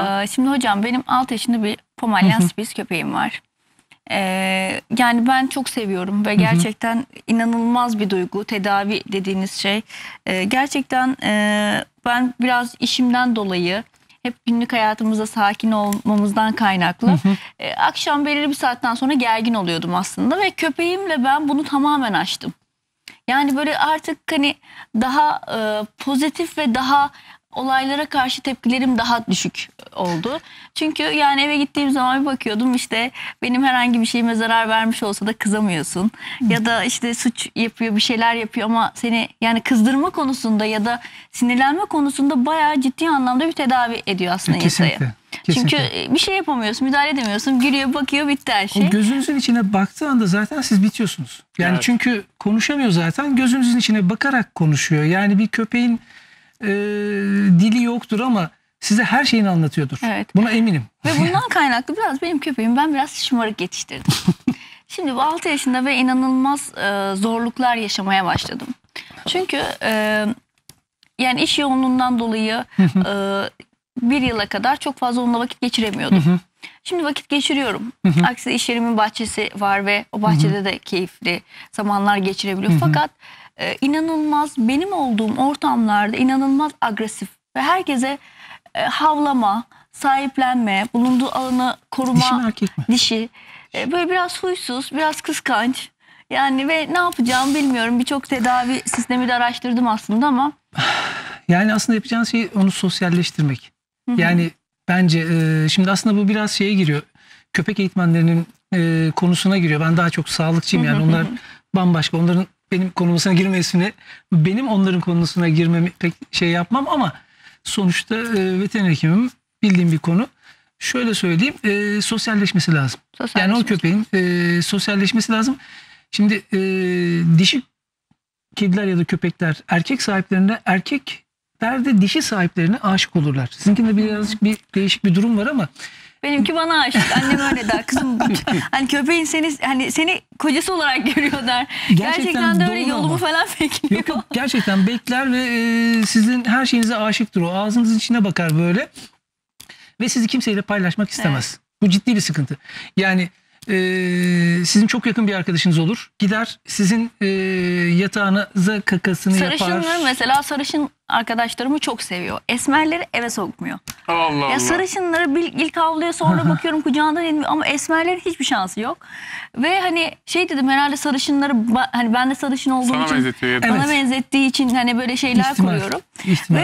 Ee, Şimdi hocam benim 6 yaşında bir Pomeranian Spitz köpeğim var. Ee, yani ben çok seviyorum ve gerçekten inanılmaz bir duygu tedavi dediğiniz şey. Ee, gerçekten e, ben biraz işimden dolayı hep günlük hayatımızda sakin olmamızdan kaynaklı. e, akşam belirli bir saatten sonra gergin oluyordum aslında ve köpeğimle ben bunu tamamen aştım. Yani böyle artık hani daha e, pozitif ve daha olaylara karşı tepkilerim daha düşük oldu. Çünkü yani eve gittiğim zaman bir bakıyordum işte benim herhangi bir şeyime zarar vermiş olsa da kızamıyorsun. Ya da işte suç yapıyor bir şeyler yapıyor ama seni yani kızdırma konusunda ya da sinirlenme konusunda bayağı ciddi anlamda bir tedavi ediyor aslında Kesinlikle. insayı. Kesinlikle. Çünkü e, bir şey yapamıyorsun, müdahale edemiyorsun. Gülüyor, bakıyor, bitti her şey. O gözünüzün içine baktığı anda zaten siz bitiyorsunuz. Yani Evet. çünkü konuşamıyor zaten gözünüzün içine bakarak konuşuyor. Yani bir köpeğin e, dili yoktur ama size her şeyini anlatıyordur. Evet. Buna eminim. Ve bundan kaynaklı biraz benim köpeğim ben biraz şımarık yetiştirdim. Şimdi bu 6 yaşında ve inanılmaz e, zorluklar yaşamaya başladım. Çünkü e, yani iş yoğunluğundan dolayı e, bir yıla kadar çok fazla onunla vakit geçiremiyordum. Şimdi vakit geçiriyorum. Aksine iş yerimin bahçesi var ve o bahçede de keyifli zamanlar geçirebiliyor. Fakat e, inanılmaz benim olduğum ortamlarda inanılmaz agresif ve herkese e, havlama, sahiplenme, bulunduğu alanı koruma, Dişi mi erkek mi? dişi. E, böyle biraz huysuz, biraz kıskanç. Yani ve ne yapacağımı bilmiyorum. Birçok tedavi sistemi de araştırdım aslında ama Yani aslında yapacağınız şey onu sosyalleştirmek. Yani bence e, şimdi aslında bu biraz şeye giriyor. Köpek eğitmenlerinin e, konusuna giriyor. Ben daha çok sağlıkçıyım yani onlar bambaşka. Onların benim konusuna girmesini, benim onların konusuna girmemi pek şey yapmam ama sonuçta e, veteriner hekimim bildiğim bir konu. Şöyle söyleyeyim, e, sosyalleşmesi lazım. Yani o Sosyalleşmesi. köpeğin e, sosyalleşmesi lazım. Şimdi e, dişi kediler ya da köpekler erkek sahiplerine erkekler de dişi sahiplerine aşık olurlar. Sizinkinde birazcık bir değişik bir durum var ama benimki bana aşık. Annem öyle der. Kızım hani köpeğin seni hani seni kocası olarak görüyor der. Gerçekten, de öyle yolumu ama. falan bekliyor. Yok yok gerçekten bekler ve e, sizin her şeyinize aşıktır o. Ağzınızın içine bakar böyle ve sizi kimseyle paylaşmak istemez. Bu ciddi bir sıkıntı. Yani e, sizin çok yakın bir arkadaşınız olur. Gider sizin e, yatağınıza kakasını yapar. Sarışınları mesela sarışın arkadaşlarımı çok seviyor. Esmerleri eve sokmuyor. Allah Allah. Ya sarışınları bil- ilk avlıyor sonra bakıyorum kucağından inmiyor ama esmerlerin hiçbir şansı yok. Ve hani şey dedim herhalde sarışınları hani ben de sarışın olduğum Sana için benzetiyor bana Evet. benzettiği için hani böyle şeyler İhtimal. kuruyorum. İhtimal. Ve